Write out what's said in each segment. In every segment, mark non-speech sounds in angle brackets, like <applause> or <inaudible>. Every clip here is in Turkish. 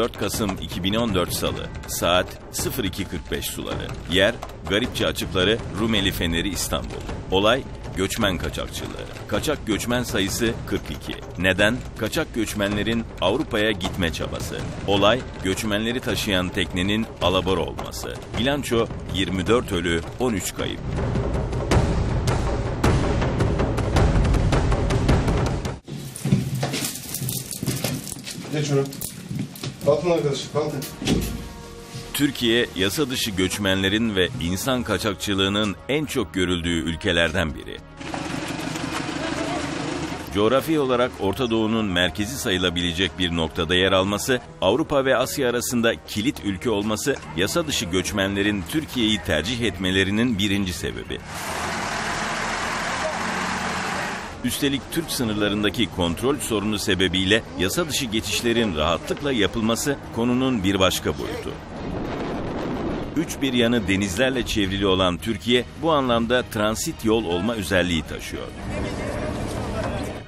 Tarih 4 Kasım 2014 Salı Saat 02.45 suları Yer Garipçe Açıkları Rumeli Feneri İstanbul Olay Göçmen kaçakçılığı. Kaçak göçmen sayısı 42. Neden? Kaçak göçmenlerin Avrupa'ya gitme çabası. Olay, göçmenleri taşıyan teknenin alabora olması. Bilanço 24 ölü, 13 kayıp. Geç şunu. Kalkın arkadaşlar kalkın. Türkiye, yasa dışı göçmenlerin ve insan kaçakçılığının en çok görüldüğü ülkelerden biri. Coğrafi olarak Orta Doğu'nun merkezi sayılabilecek bir noktada yer alması, Avrupa ve Asya arasında kilit ülke olması, yasa dışı göçmenlerin Türkiye'yi tercih etmelerinin birinci sebebi. Üstelik Türk sınırlarındaki kontrol sorunu sebebiyle yasa dışı geçişlerin rahatlıkla yapılması konunun bir başka boyutu. Üç bir yanı denizlerle çevrili olan Türkiye bu anlamda transit yol olma özelliği taşıyor.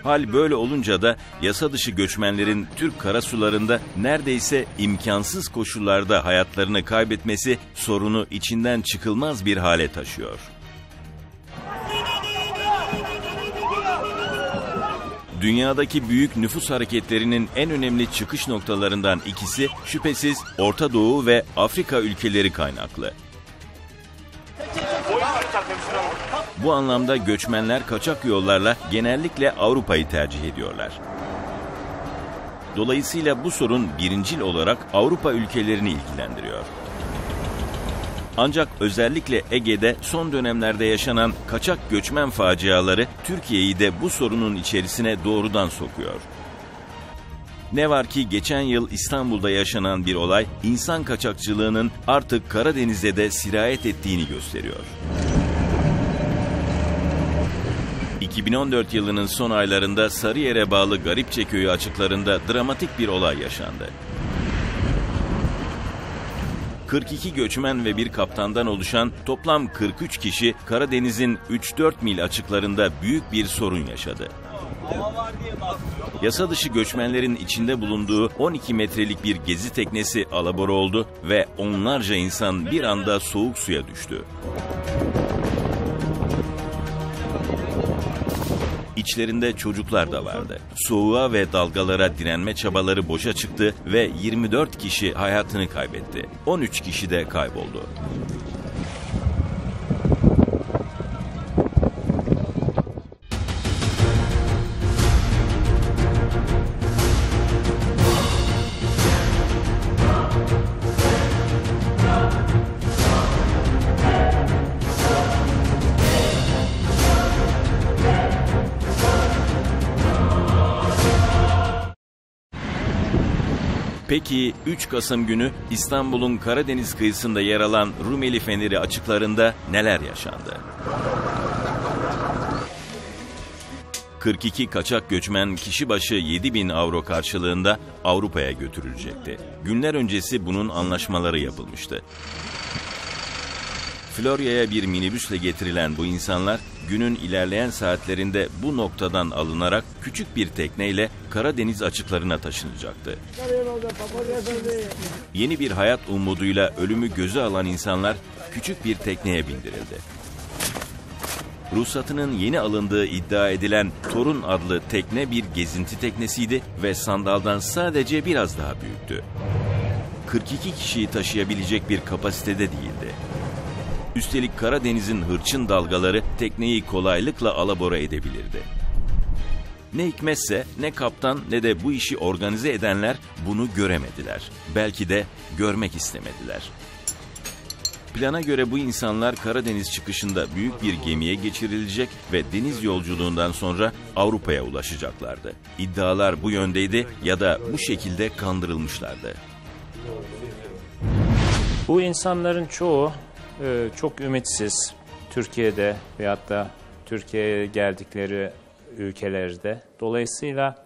Hal böyle olunca da yasa dışı göçmenlerin Türk karasularında neredeyse imkansız koşullarda hayatlarını kaybetmesi sorunu içinden çıkılmaz bir hale taşıyor. Dünyadaki büyük nüfus hareketlerinin en önemli çıkış noktalarından ikisi şüphesiz Orta Doğu ve Afrika ülkeleri kaynaklı. Bu anlamda göçmenler kaçak yollarla genellikle Avrupa'yı tercih ediyorlar. Dolayısıyla bu sorun birincil olarak Avrupa ülkelerini ilgilendiriyor. Ancak özellikle Ege'de son dönemlerde yaşanan kaçak göçmen faciaları Türkiye'yi de bu sorunun içerisine doğrudan sokuyor. Ne var ki geçen yıl İstanbul'da yaşanan bir olay insan kaçakçılığının artık Karadeniz'de de sirayet ettiğini gösteriyor. 2014 yılının son aylarında Sarıyer'e bağlı Garipçe köyü açıklarında dramatik bir olay yaşandı. 42 göçmen ve bir kaptandan oluşan toplam 43 kişi Karadeniz'in 3-4 mil açıklarında büyük bir sorun yaşadı. Yasa dışı göçmenlerin içinde bulunduğu 12 metrelik bir gezi teknesi alabora oldu ve onlarca insan bir anda soğuk suya düştü. İçlerinde çocuklar da vardı. Soğuğa ve dalgalara direnme çabaları boşa çıktı ve 24 kişi hayatını kaybetti. 13 kişi de kayboldu. Peki 3 Kasım günü İstanbul'un Karadeniz kıyısında yer alan Rumeli Feneri açıklarında neler yaşandı? 42 kaçak göçmen kişi başı 7 bin avro karşılığında Avrupa'ya götürülecekti. Günler öncesi bunun anlaşmaları yapılmıştı. Florya'ya bir minibüsle getirilen bu insanlar günün ilerleyen saatlerinde bu noktadan alınarak küçük bir tekneyle Karadeniz açıklarına taşınacaktı. Yeni bir hayat umuduyla ölümü göze alan insanlar küçük bir tekneye bindirildi. Ruhsatının yeni alındığı iddia edilen Torun adlı tekne bir gezinti teknesiydi ve sandaldan sadece biraz daha büyüktü. 42 kişiyi taşıyabilecek bir kapasitede değildi. Üstelik Karadeniz'in hırçın dalgaları tekneyi kolaylıkla alabora edebilirdi. Ne hikmetse ne kaptan ne de bu işi organize edenler bunu göremediler. Belki de görmek istemediler. Plana göre bu insanlar Karadeniz çıkışında büyük bir gemiye geçirilecek ve deniz yolculuğundan sonra Avrupa'ya ulaşacaklardı. İddialar bu yöndeydi ya da bu şekilde kandırılmışlardı. Bu insanların çoğu e, çok ümitsiz. Türkiye'de veyahut da Türkiye'ye geldikleri ülkelerde. Dolayısıyla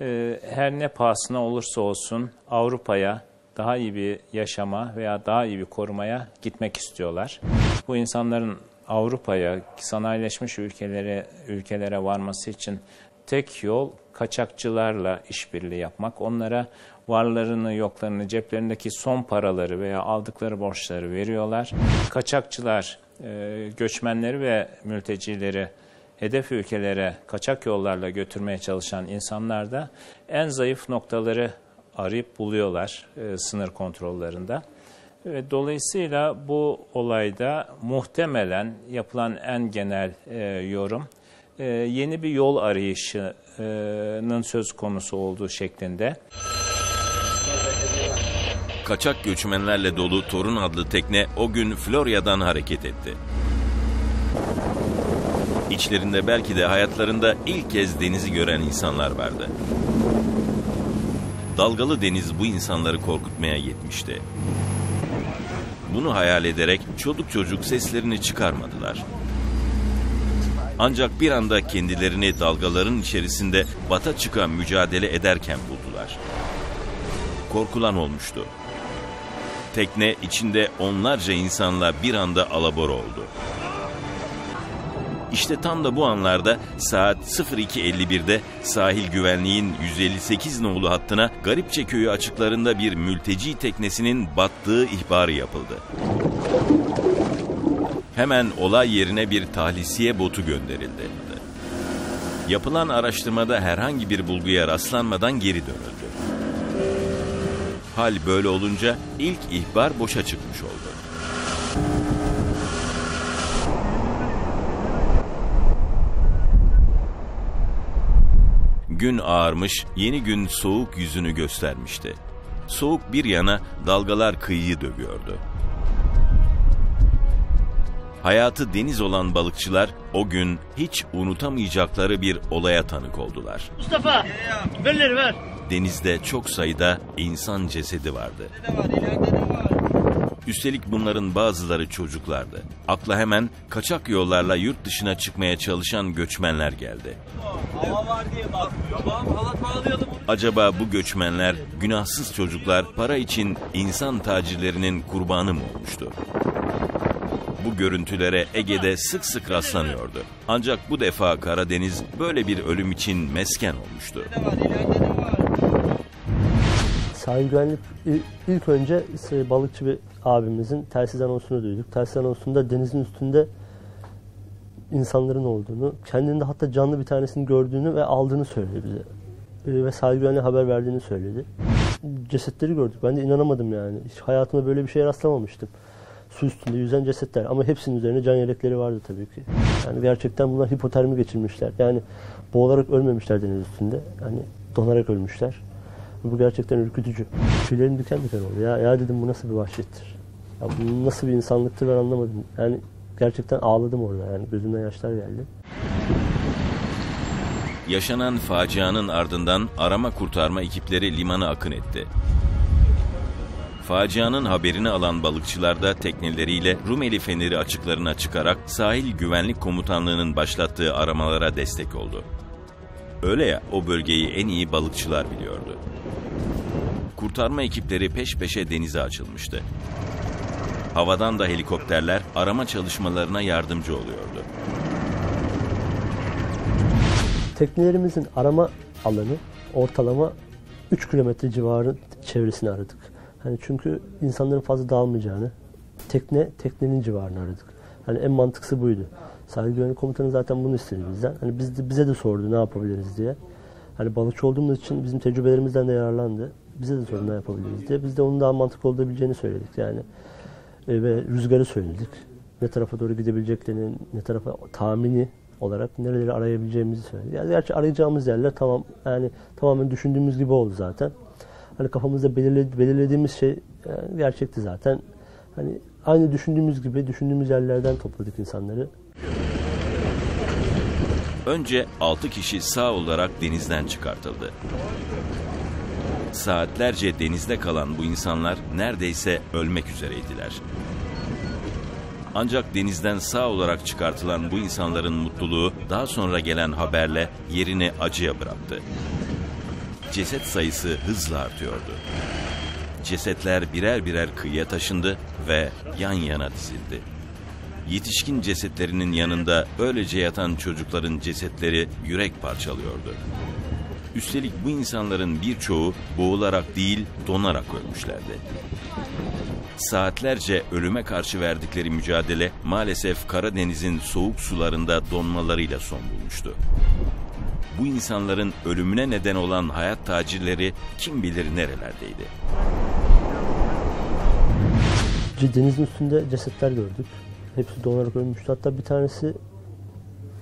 e, her ne pahasına olursa olsun Avrupa'ya daha iyi bir yaşama veya daha iyi bir korumaya gitmek istiyorlar. Bu insanların Avrupa'ya, sanayileşmiş ülkelere ülkelere varması için tek yol kaçakçılarla işbirliği yapmak, onlara varlarını, yoklarını, ceplerindeki son paraları veya aldıkları borçları veriyorlar. Kaçakçılar e, göçmenleri ve mültecileri hedef ülkelere kaçak yollarla götürmeye çalışan insanlar da en zayıf noktaları arayıp buluyorlar e, sınır kontrollerinde. Dolayısıyla bu olayda muhtemelen yapılan en genel e, yorum yeni bir yol arayışının söz konusu olduğu şeklinde. Kaçak göçmenlerle dolu Torun adlı tekne o gün Florya'dan hareket etti. İçlerinde belki de hayatlarında ilk kez denizi gören insanlar vardı. Dalgalı deniz bu insanları korkutmaya yetmişti. Bunu hayal ederek çoluk çocuk seslerini çıkarmadılar. Ancak bir anda kendilerini dalgaların içerisinde bata çıkan mücadele ederken buldular. Korkulan olmuştu. Tekne içinde onlarca insanla bir anda alabora oldu. İşte tam da bu anlarda saat 02.51'de sahil güvenliğin 158 nolu hattına Garipçe köyü açıklarında bir mülteci teknesinin battığı ihbarı yapıldı. Hemen olay yerine bir tahlisiye botu gönderildi. Yapılan araştırmada herhangi bir bulguya rastlanmadan geri dönüldü. Hal böyle olunca ilk ihbar boşa çıkmış oldu. Gün ağarmış, yeni gün soğuk yüzünü göstermişti. Soğuk bir yana dalgalar kıyıyı dövüyordu. Hayatı deniz olan balıkçılar o gün hiç unutamayacakları bir olaya tanık oldular. Mustafa, belleri ver. Denizde çok sayıda insan cesedi vardı. Üstelik bunların bazıları çocuklardı. Akla hemen kaçak yollarla yurt dışına çıkmaya çalışan göçmenler geldi. Acaba bu göçmenler, günahsız çocuklar para için insan tacirlerinin kurbanı mı olmuştu? Bu görüntülere Ege'de sık sık rastlanıyordu. Ancak bu defa Karadeniz böyle bir ölüm için mesken olmuştu. Sahil güvenlik il- ilk önce balıkçı bir abimizin telsiz anonsunu duyduk. Telsiz anonsunda denizin üstünde insanların olduğunu, kendinde hatta canlı bir tanesini gördüğünü ve aldığını söyledi bize. Ee, Ve sahil güvenliğe haber verdiğini söyledi. Cesetleri gördük. Ben de inanamadım yani. Hiç hayatımda böyle bir şeye rastlamamıştım. Su üstünde yüzen cesetler ama hepsinin üzerine can yelekleri vardı tabii ki. Yani gerçekten bunlar hipotermi geçirmişler. Yani boğularak ölmemişler deniz üstünde. Yani donarak ölmüşler. Bu gerçekten ürkütücü. Tüylerim diken diken oldu. Ya, ya dedim bu nasıl bir vahşettir? Ya bu nasıl bir insanlıktır ben anlamadım. Yani gerçekten ağladım orada. Yani gözümden yaşlar geldi. Yaşanan facianın ardından arama kurtarma ekipleri limana akın etti. Facianın haberini alan balıkçılar da tekneleriyle Rumeli Feneri açıklarına çıkarak Sahil Güvenlik Komutanlığı'nın başlattığı aramalara destek oldu. Öyle ya o bölgeyi en iyi balıkçılar biliyordu. Kurtarma ekipleri peş peşe denize açılmıştı. Havadan da helikopterler arama çalışmalarına yardımcı oluyordu. Teknelerimizin arama alanı ortalama 3 kilometre civarı çevresini aradık. Hani çünkü insanların fazla dağılmayacağını, tekne teknenin civarını aradık. Hani en mantıklısı buydu. Sahil güvenlik komutanı zaten bunu istedi bizden. Hani biz de, bize de sordu ne yapabiliriz diye. Hani balıkçı olduğumuz için bizim tecrübelerimizden de yararlandı. Bize de sordu ne yapabiliriz diye. Biz de onun daha mantıklı olabileceğini söyledik yani. E, ve rüzgarı söyledik. Ne tarafa doğru gidebileceklerini, ne tarafa tahmini olarak nereleri arayabileceğimizi söyledik. Yani gerçi arayacağımız yerler tamam yani tamamen düşündüğümüz gibi oldu zaten. Hani kafamızda belirle, belirlediğimiz şey yani gerçekti zaten. Hani aynı düşündüğümüz gibi düşündüğümüz yerlerden topladık insanları. Önce 6 kişi sağ olarak denizden çıkartıldı. Saatlerce denizde kalan bu insanlar neredeyse ölmek üzereydiler. Ancak denizden sağ olarak çıkartılan bu insanların mutluluğu daha sonra gelen haberle yerini acıya bıraktı. Ceset sayısı hızla artıyordu. Cesetler birer birer kıyıya taşındı ve yan yana dizildi. Yetişkin cesetlerinin yanında öylece yatan çocukların cesetleri yürek parçalıyordu. Üstelik bu insanların birçoğu boğularak değil donarak ölmüşlerdi. Saatlerce ölüme karşı verdikleri mücadele maalesef Karadeniz'in soğuk sularında donmalarıyla son bulmuştu. Bu insanların ölümüne neden olan hayat tacirleri kim bilir nerelerdeydi. Denizin üstünde cesetler gördük. Hepsi donarak ölmüştü. Hatta bir tanesi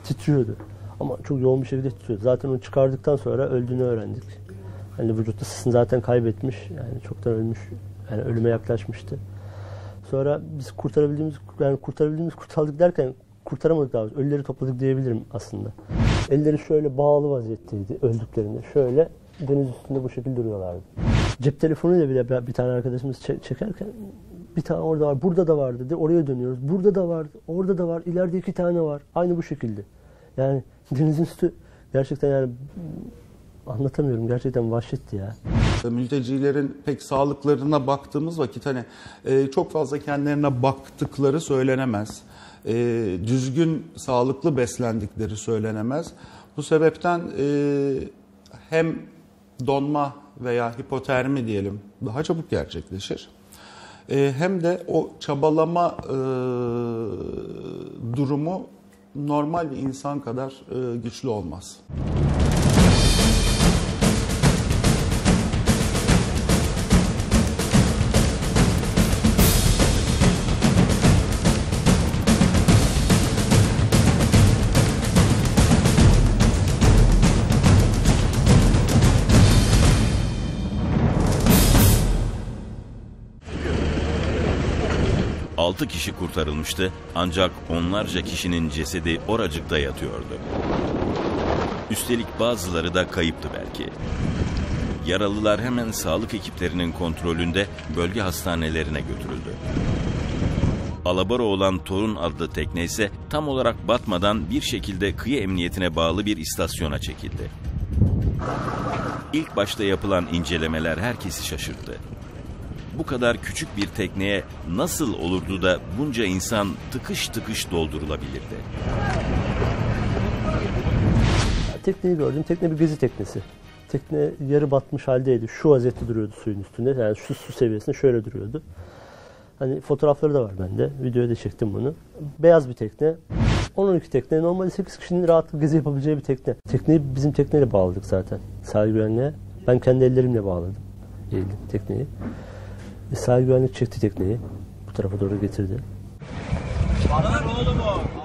titriyordu. Ama çok yoğun bir şekilde titriyordu. Zaten onu çıkardıktan sonra öldüğünü öğrendik. Hani vücut ısısını zaten kaybetmiş. Yani çoktan ölmüş. Yani ölüme yaklaşmıştı. Sonra biz kurtarabildiğimiz, yani kurtarabildiğimiz kurtardık derken kurtaramadık daha. Ölüleri topladık diyebilirim aslında. Elleri şöyle bağlı vaziyetteydi öldüklerinde. Şöyle deniz üstünde bu şekilde duruyorlardı. Cep telefonuyla bile bir tane arkadaşımız çekerken bir tane orada var, burada da var dedi. Oraya dönüyoruz. Burada da var, orada da var, ileride iki tane var. Aynı bu şekilde. Yani <laughs> denizin üstü gerçekten yani anlatamıyorum. Gerçekten vahşetti ya. Mültecilerin pek sağlıklarına baktığımız vakit hani e, çok fazla kendilerine baktıkları söylenemez. E, düzgün, sağlıklı beslendikleri söylenemez. Bu sebepten e, hem donma veya hipotermi diyelim daha çabuk gerçekleşir. E, hem de o çabalama e, durumu normal bir insan kadar e, güçlü olmaz. Altı kişi kurtarılmıştı ancak onlarca kişinin cesedi oracıkta yatıyordu. Üstelik bazıları da kayıptı belki. Yaralılar hemen sağlık ekiplerinin kontrolünde bölge hastanelerine götürüldü. Alabora olan Torun adlı tekne ise tam olarak batmadan bir şekilde kıyı emniyetine bağlı bir istasyona çekildi. İlk başta yapılan incelemeler herkesi şaşırttı bu kadar küçük bir tekneye nasıl olurdu da bunca insan tıkış tıkış doldurulabilirdi? Tekneyi gördüm. Tekne bir gezi teknesi. Tekne yarı batmış haldeydi. Şu vaziyette duruyordu suyun üstünde. Yani şu su seviyesinde şöyle duruyordu. Hani fotoğrafları da var bende. Videoya da çektim bunu. Beyaz bir tekne. 10-12 tekne. Normalde 8 kişinin rahatlıkla gezi yapabileceği bir tekne. Tekneyi bizim tekneyle bağladık zaten. Sahil güvenliğe. Ben kendi ellerimle bağladım. Eğildim tekneyi. Sahil güvenlik çekti tekneyi. Bu tarafa doğru getirdi.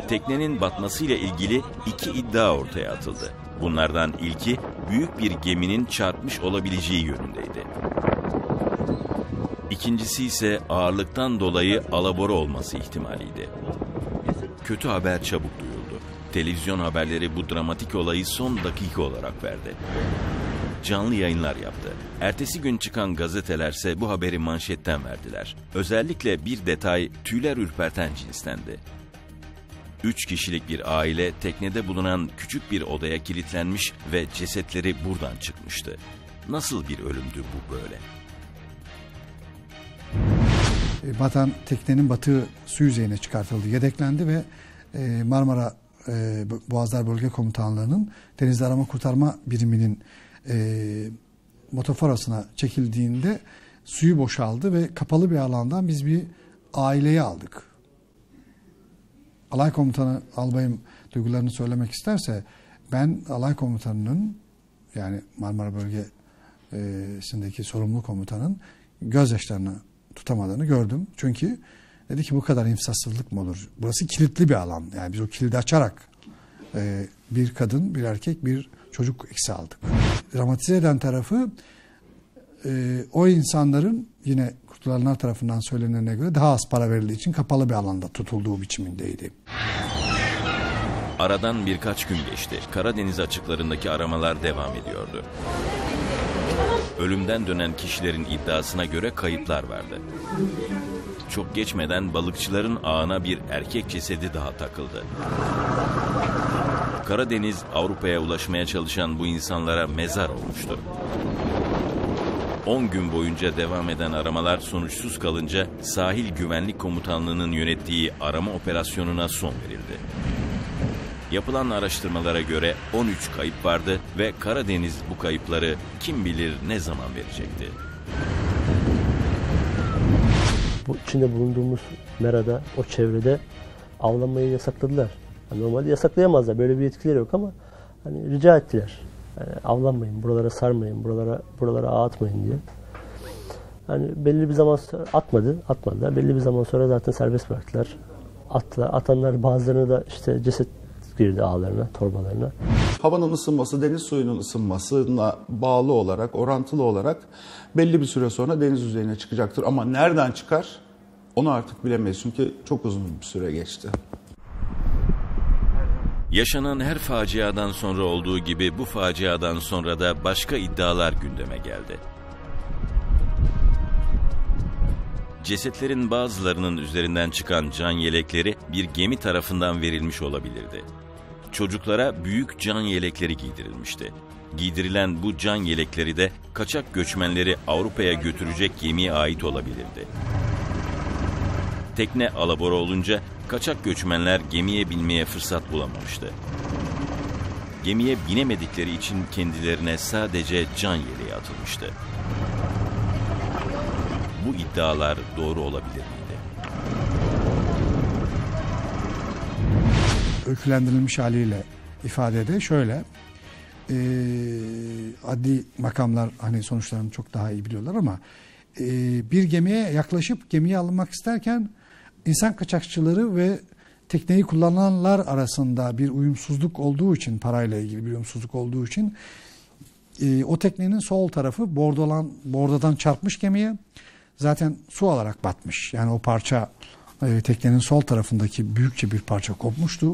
Teknenin batmasıyla ilgili iki iddia ortaya atıldı. Bunlardan ilki büyük bir geminin çarpmış olabileceği yönündeydi. İkincisi ise ağırlıktan dolayı alabora olması ihtimaliydi. Kötü haber çabuk duyuldu. Televizyon haberleri bu dramatik olayı son dakika olarak verdi canlı yayınlar yaptı. Ertesi gün çıkan gazetelerse bu haberi manşetten verdiler. Özellikle bir detay tüyler ürperten cinstendi. Üç kişilik bir aile teknede bulunan küçük bir odaya kilitlenmiş ve cesetleri buradan çıkmıştı. Nasıl bir ölümdü bu böyle? E, batan teknenin batı su yüzeyine çıkartıldı, yedeklendi ve e, Marmara e, Boğazlar Bölge Komutanlığı'nın Denizli Arama Kurtarma Biriminin e, motoforasına çekildiğinde suyu boşaldı ve kapalı bir alandan biz bir aileyi aldık. Alay komutanı albayım duygularını söylemek isterse ben alay komutanının yani Marmara bölgesindeki sorumlu komutanın gözyaşlarını tutamadığını gördüm. Çünkü dedi ki bu kadar imsasızlık mı olur? Burası kilitli bir alan. Yani biz o kilidi açarak e, bir kadın, bir erkek, bir çocuk eksi aldık. Dramatize eden tarafı e, o insanların yine kurtulanlar tarafından söylenene göre daha az para verildiği için kapalı bir alanda tutulduğu biçimindeydi. Aradan birkaç gün geçti. Karadeniz açıklarındaki aramalar devam ediyordu. Ölümden dönen kişilerin iddiasına göre kayıplar vardı. Çok geçmeden balıkçıların ağına bir erkek cesedi daha takıldı. Karadeniz Avrupa'ya ulaşmaya çalışan bu insanlara mezar olmuştu. 10 gün boyunca devam eden aramalar sonuçsuz kalınca Sahil Güvenlik Komutanlığı'nın yönettiği arama operasyonuna son verildi. Yapılan araştırmalara göre 13 kayıp vardı ve Karadeniz bu kayıpları kim bilir ne zaman verecekti. Bu içinde bulunduğumuz merada, o çevrede avlanmayı yasakladılar. Yani normalde yasaklayamazlar. Böyle bir yetkileri yok ama hani rica ettiler. Yani avlanmayın, buralara sarmayın, buralara buralara ağ atmayın diye. Hani belli bir zaman sonra atmadı, atmadılar. Belli bir zaman sonra zaten serbest bıraktılar. Attılar. Atanlar bazılarına da işte ceset girdi ağlarına, torbalarına. Havanın ısınması, deniz suyunun ısınmasına bağlı olarak, orantılı olarak belli bir süre sonra deniz yüzeyine çıkacaktır. Ama nereden çıkar onu artık bilemeyiz çünkü çok uzun bir süre geçti. Yaşanan her faciadan sonra olduğu gibi bu faciadan sonra da başka iddialar gündeme geldi. Cesetlerin bazılarının üzerinden çıkan can yelekleri bir gemi tarafından verilmiş olabilirdi. Çocuklara büyük can yelekleri giydirilmişti. Giydirilen bu can yelekleri de kaçak göçmenleri Avrupa'ya götürecek gemiye ait olabilirdi. Tekne alabora olunca kaçak göçmenler gemiye binmeye fırsat bulamamıştı. Gemiye binemedikleri için kendilerine sadece can yeleği atılmıştı. Bu iddialar doğru olabilir miydi? öykülendirilmiş haliyle ifadede şöyle e, adli makamlar hani sonuçlarını çok daha iyi biliyorlar ama e, bir gemiye yaklaşıp gemiye alınmak isterken insan kaçakçıları ve tekneyi kullananlar arasında bir uyumsuzluk olduğu için parayla ilgili bir uyumsuzluk olduğu için e, o teknenin sol tarafı bordolan bordodan çarpmış gemiye zaten su alarak batmış. Yani o parça e, teknenin sol tarafındaki büyükçe bir parça kopmuştu.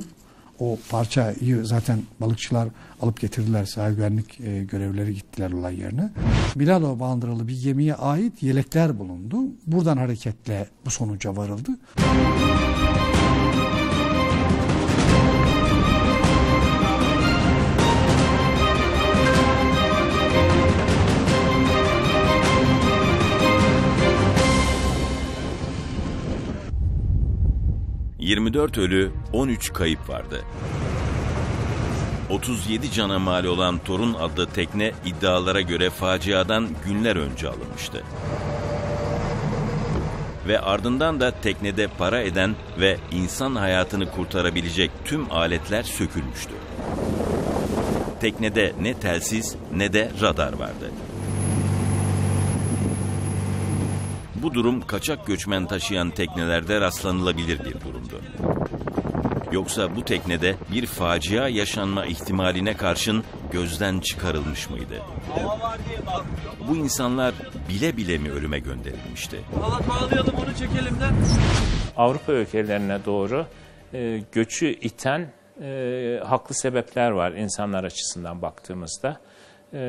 O parçayı zaten balıkçılar alıp getirdiler. Sahil güvenlik e, görevlileri gittiler olay yerine. Milano bandıralı bir gemiye ait yelekler bulundu. Buradan hareketle bu sonuca varıldı. ...24 ölü, 13 kayıp vardı. 37 cana mal olan Torun adlı tekne iddialara göre faciadan günler önce alınmıştı. Ve ardından da teknede para eden ve insan hayatını kurtarabilecek tüm aletler sökülmüştü. Teknede ne telsiz ne de radar vardı. Bu durum kaçak göçmen taşıyan teknelerde rastlanılabilir bir durumdu. Yoksa bu teknede bir facia yaşanma ihtimaline karşın gözden çıkarılmış mıydı? Bu insanlar bile bile mi ölüme gönderilmişti? Bağlayalım onu çekelim de. Avrupa ülkelerine doğru e, göçü iten e, haklı sebepler var insanlar açısından baktığımızda. E,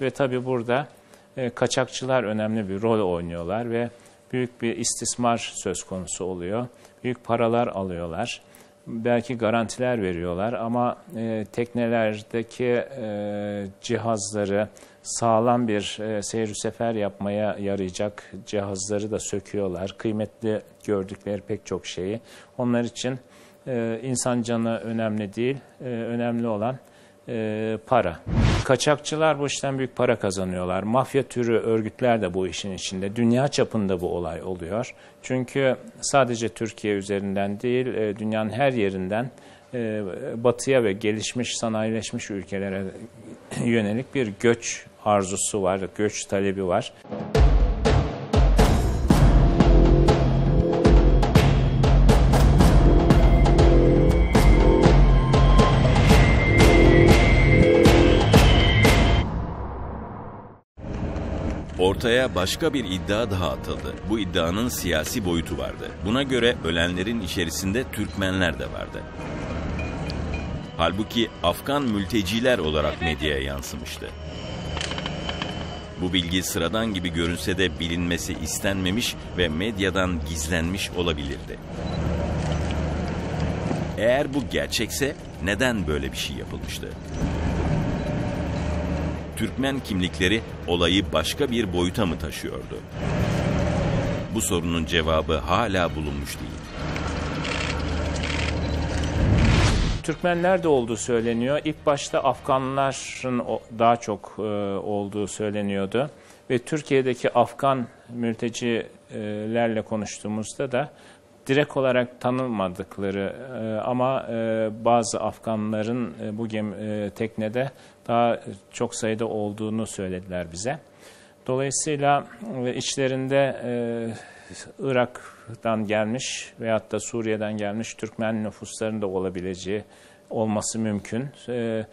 ve tabii burada e, kaçakçılar önemli bir rol oynuyorlar ve büyük bir istismar söz konusu oluyor. Büyük paralar alıyorlar. Belki garantiler veriyorlar ama e, teknelerdeki e, cihazları sağlam bir e, seyir sefer yapmaya yarayacak cihazları da söküyorlar. Kıymetli gördükleri pek çok şeyi. Onlar için e, insan canı önemli değil, e, önemli olan e, para. Kaçakçılar bu işten büyük para kazanıyorlar. Mafya türü örgütler de bu işin içinde. Dünya çapında bu olay oluyor. Çünkü sadece Türkiye üzerinden değil, e, dünyanın her yerinden e, batıya ve gelişmiş, sanayileşmiş ülkelere yönelik bir göç arzusu var, göç talebi var. Ortaya başka bir iddia daha atıldı. Bu iddianın siyasi boyutu vardı. Buna göre ölenlerin içerisinde Türkmenler de vardı. Halbuki Afgan mülteciler olarak medyaya yansımıştı. Bu bilgi sıradan gibi görünse de bilinmesi istenmemiş ve medyadan gizlenmiş olabilirdi. Eğer bu gerçekse neden böyle bir şey yapılmıştı? Türkmen kimlikleri olayı başka bir boyuta mı taşıyordu? Bu sorunun cevabı hala bulunmuş değil. Türkmenler de olduğu söyleniyor. İlk başta Afganların daha çok e, olduğu söyleniyordu. Ve Türkiye'deki Afgan mültecilerle konuştuğumuzda da direkt olarak tanınmadıkları e, ama e, bazı Afganların e, bu gemi, e, teknede daha çok sayıda olduğunu söylediler bize. Dolayısıyla e, içlerinde e, Irak'tan gelmiş veyahut da Suriye'den gelmiş Türkmen nüfusların da olabileceği olması mümkün. E,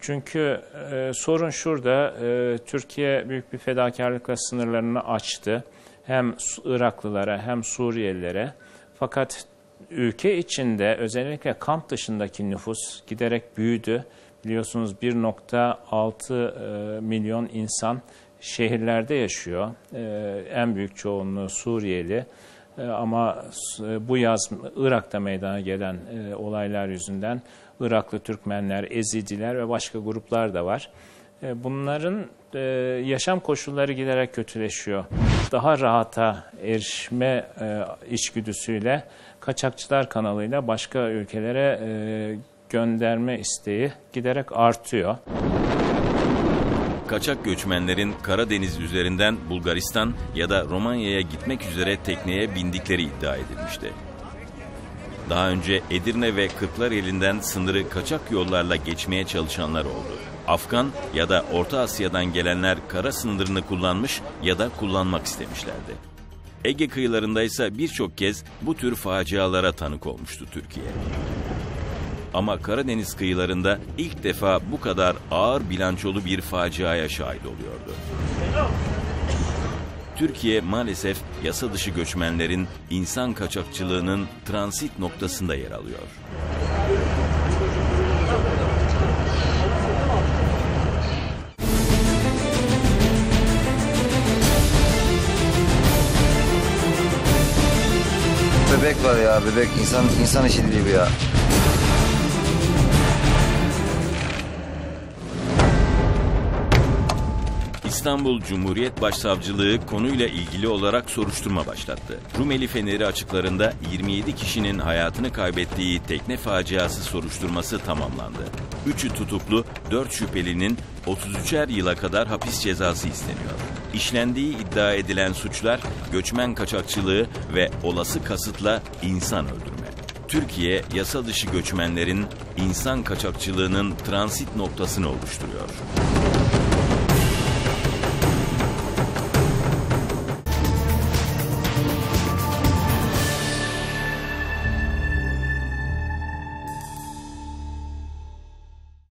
çünkü e, sorun şurada, e, Türkiye büyük bir fedakarlıkla sınırlarını açtı. Hem Iraklılara hem Suriyelilere. Fakat ülke içinde özellikle kamp dışındaki nüfus giderek büyüdü. Biliyorsunuz 1.6 e, milyon insan şehirlerde yaşıyor. E, en büyük çoğunluğu Suriyeli. E, ama bu yaz Irak'ta meydana gelen olaylar yüzünden Iraklı Türkmenler, Ezidiler ve başka gruplar da var. E, Bunların e, yaşam koşulları giderek kötüleşiyor. Daha rahata erişme e, içgüdüsüyle kaçakçılar kanalıyla başka ülkelere gönderme isteği giderek artıyor. Kaçak göçmenlerin Karadeniz üzerinden Bulgaristan ya da Romanya'ya gitmek üzere tekneye bindikleri iddia edilmişti. Daha önce Edirne ve Kırklareli'nden sınırı kaçak yollarla geçmeye çalışanlar oldu. Afgan ya da Orta Asya'dan gelenler kara sınırını kullanmış ya da kullanmak istemişlerdi. Ege kıyılarında ise birçok kez bu tür facialara tanık olmuştu Türkiye. Ama Karadeniz kıyılarında ilk defa bu kadar ağır bilançolu bir faciaya şahit oluyordu. Türkiye maalesef yasa dışı göçmenlerin insan kaçakçılığının transit noktasında yer alıyor. Bebek var ya bebek insan insan işi değil bu ya. İstanbul Cumhuriyet Başsavcılığı konuyla ilgili olarak soruşturma başlattı. Rumeli Feneri açıklarında 27 kişinin hayatını kaybettiği tekne faciası soruşturması tamamlandı. Üçü tutuklu, 4 şüphelinin 33'er yıla kadar hapis cezası isteniyor. İşlendiği iddia edilen suçlar göçmen kaçakçılığı ve olası kasıtla insan öldürme. Türkiye yasa dışı göçmenlerin insan kaçakçılığının transit noktasını oluşturuyor.